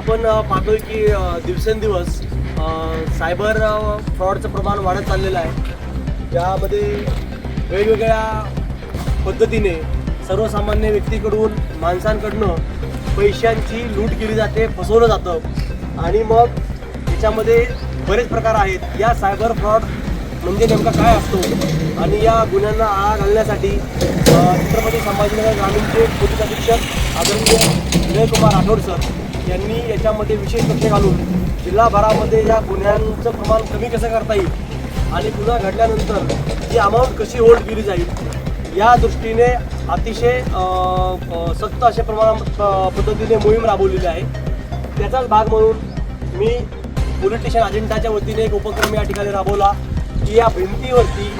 आपण पाहतोय की दिवसेंदिवस सायबर फ्रॉडचं प्रमाण वाढत चाललेलं आहे. ज्यामध्ये वेगवेगळ्या पद्धतीने सर्वसामान्य व्यक्तीकडून माणसांकडनं पैशांची लूट केली जाते फसवलं जातं. आणि मग त्याच्यामध्ये बरेच प्रकार आहेत. या सायबर फ्रॉड म्हणजे नेमका काय असतो? आणि या गुन्ह्यांना आळा घालण्यासाठी छत्रपती संभाजीनगर ग्रामीणचे पोलीस अधीक्षक आदरणीय विजयकुमार राठोड सर यांनी याच्यामध्ये विशेष लक्ष घालून जिल्हाभरामध्ये या गुन्ह्यांचं प्रमाण कमी कसं करता येईल आणि गुन्हा घडल्यानंतर ती अमाऊंट कशी होल्ड केली जाईल या दृष्टीने अतिशय सक्त अशा प्रमाण प- पद्धतीने मोहीम राबवलेली आहे. त्याचाच भाग म्हणून मी पोलिटिशियन अजेंडाच्या वतीने एक उपक्रम या ठिकाणी राबवला की या भिंतीवरती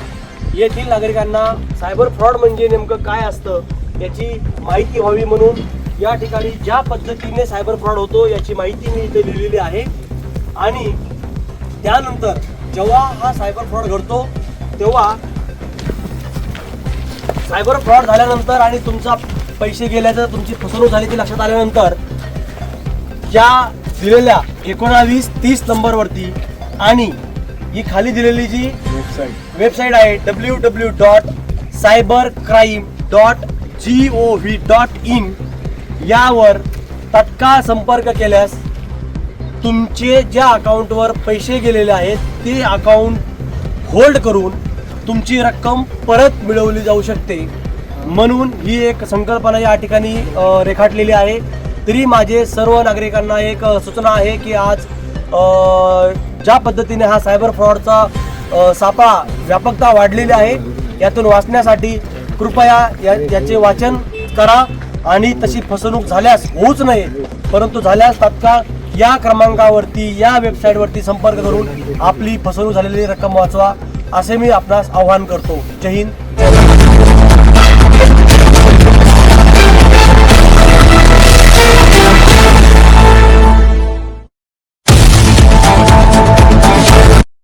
येथील नागरिकांना सायबर फ्रॉड म्हणजे नेमकं काय असतं याची माहिती व्हावी म्हणून या ठिकाणी ज्या पद्धतीने सायबर फ्रॉड होतो याची माहिती मी इथे लिहिलेली आहे. आणि त्यानंतर जेव्हा हा सायबर फ्रॉड घडतो तेव्हा सायबर फ्रॉड झाल्यानंतर आणि तुमचा पैसे गेल्याचं तुमची फसवणूक झाली ती लक्षात आल्यानंतर ज्या दिलेल्या एकोणावीस तीस नंबरवरती आणि ही खाली दिलेली जी वेबसाईट वेबसाईट आहे W W dot cyber crime dot G O V dot in यावर तत्काळ संपर्क केल्यास तुमचे ज्या अकाउंटवर पैसे गेलेले आहेत ते अकाउंट होल्ड करून तुमची रक्कम परत मिळवली जाऊ शकते. म्हणून ही एक संकल्पना या ठिकाणी रेखाटलेली आहे. तरी माझे सर्व नागरिकांना एक सूचना आहे की आज ज्या पद्धतीने हा सायबर फ्रॉडचा सापळा व्यापकता वाढलेली आहे यातून वाचण्यासाठी कृपया या याचे वाचन करा. आणि तशी फसवणूक झाल्यास होऊच नये. परंतु झाल्यास तात्काळ या क्रमांकावरती या वेबसाईटवरती संपर्क करून आपली फसवणूक झालेली रक्कम वाचवा असे मी आपणास आवाहन करतो. जय हिंद.